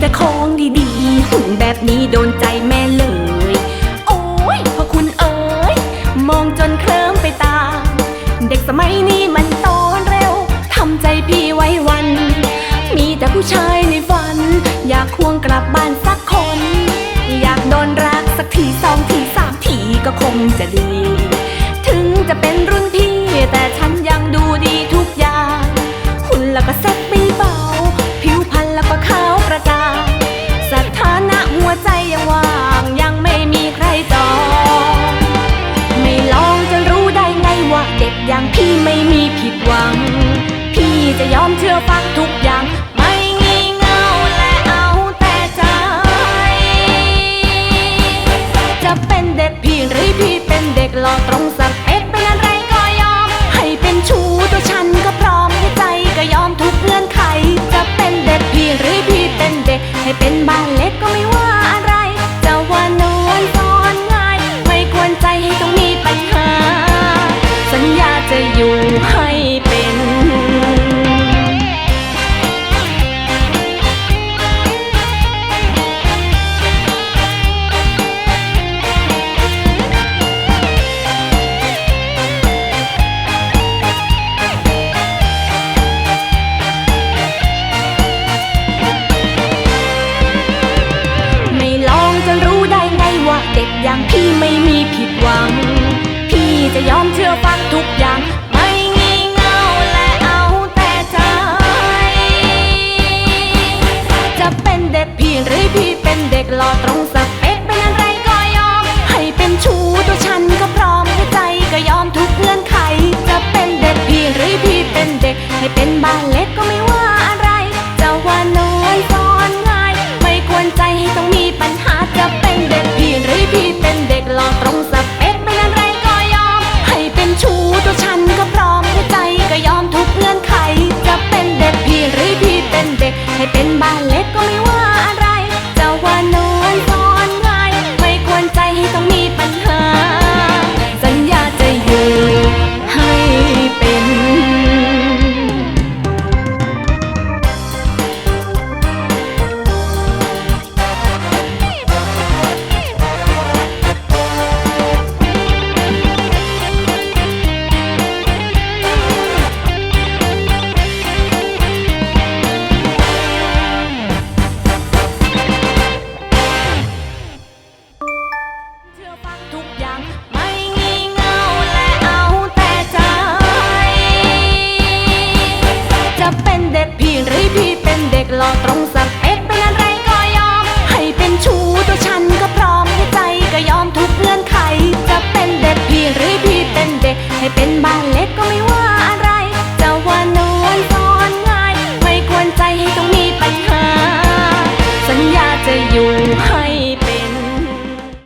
แต่ของดีคุณแบบนี้โดนใจแม่เลย โอ้ยพอคุณเอ๋ย มองจนเคลิ้มไปตาม เด็กสมัยนี้มันโตเร็ว ทำใจพี่ไว้วัน มีแต่ผู้ชายในฝัน อยากควงกลับบ้านสักคน อยากโดนรักสักทีสองทีสามทีก็คงจะดี เด็กพี่หรือพี่เป็นเด็กหล่อตรงสเป บาเล็กก็ไม่ว่าอะไรจ้วาน้อยสอนง่าย ไม่ควรใจให้ต้องมีปัญหาจะเป็นเด็กพี่หรือพี่เป็นเด็กหลอตรงสเปคไม่นั้นไรก็ยอม ให้เป็นชูตัวฉันก็พร้อมให้ใจก็ยอมทุกเงื่อนไข จะเป็นเด็กพี่หรือพี่เป็นเด็ก ให้เป็นบ้านเล็กก็ไม่ว่า เด็กพี่หรือพี่เป็นเด็กหล่อตรงสัก